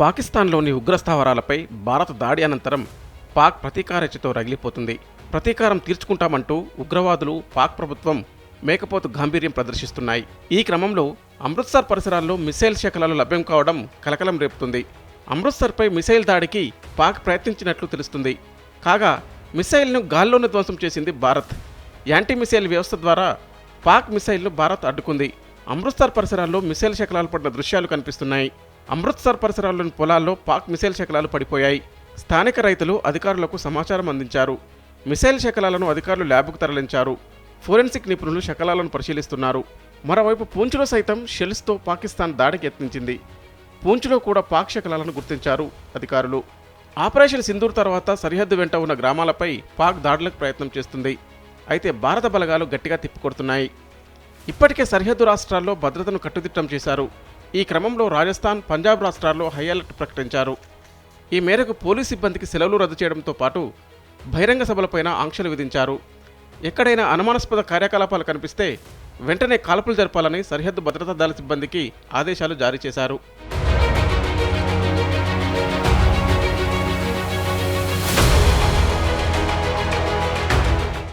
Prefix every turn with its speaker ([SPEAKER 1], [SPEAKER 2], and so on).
[SPEAKER 1] పాకిస్తాన్లోని ఉగ్రస్థావరాలపై భారత దాడి అనంతరం పాక్ ప్రతీకారచతో రగిలిపోతుంది. ప్రతీకారం తీర్చుకుంటామంటూ ఉగ్రవాదులు పాక్ ప్రభుత్వం మేకపోతు గాంభీర్యం ప్రదర్శిస్తున్నాయి. ఈ క్రమంలో అమృత్సర్ పరిసరాల్లో మిసైల్ శకలాలు లభ్యం కావడం కలకలం రేపుతుంది. అమృత్సర్పై మిసైల్ దాడికి పాక్ ప్రయత్నించినట్లు తెలుస్తుంది. కాగా మిసైల్ను గాల్లోనే ధ్వంసం చేసింది భారత్. యాంటీ మిసైల్ వ్యవస్థ ద్వారా పాక్ మిసైల్ను భారత్ అడ్డుకుంది. అమృత్సర్ పరిసరాల్లో మిసైల్ శకలాలు పడిన దృశ్యాలు కనిపిస్తున్నాయి. అమృత్సర్ పరిసరాల్లోని పొలాల్లో పాక్ మిసైల్ శకలాలు పడిపోయాయి. స్థానిక రైతులు అధికారులకు సమాచారం అందించారు. మిసైల్ శకలాలను అధికారులు ల్యాబ్కు తరలించారు. ఫోరెన్సిక్ నిపుణులు శకలాలను పరిశీలిస్తున్నారు. మరోవైపు పూంచ్లో సైతం షెల్స్తో పాకిస్తాన్ దాడికి యత్నించింది. పూంచ్లో కూడా పాక్ శకలాలను గుర్తించారు అధికారులు. ఆపరేషన్ సింధూర్ తర్వాత సరిహద్దు వెంట ఉన్న గ్రామాలపై పాక్ దాడులకు ప్రయత్నం చేస్తుంది. అయితే భారత బలగాలు గట్టిగా తిప్పికొడుతున్నాయి. ఇప్పటికే సరిహద్దు రాష్ట్రాల్లో భద్రతను కట్టుదిట్టం చేశారు. ఈ క్రమంలో రాజస్థాన్ పంజాబ్ రాష్ట్రాల్లో హై అలర్ట్ ప్రకటించారు. ఈ మేరకు పోలీస్ సిబ్బందికి సెలవులు రద్దు చేయడంతో పాటు బహిరంగ సభలపైన ఆంక్షలు విధించారు. ఎక్కడైనా అనుమానాస్పద కార్యకలాపాలు కనిపిస్తే వెంటనే కాల్పులు జరపాలని సరిహద్దు భద్రతా దళ సిబ్బందికి ఆదేశాలు జారీ చేశారు.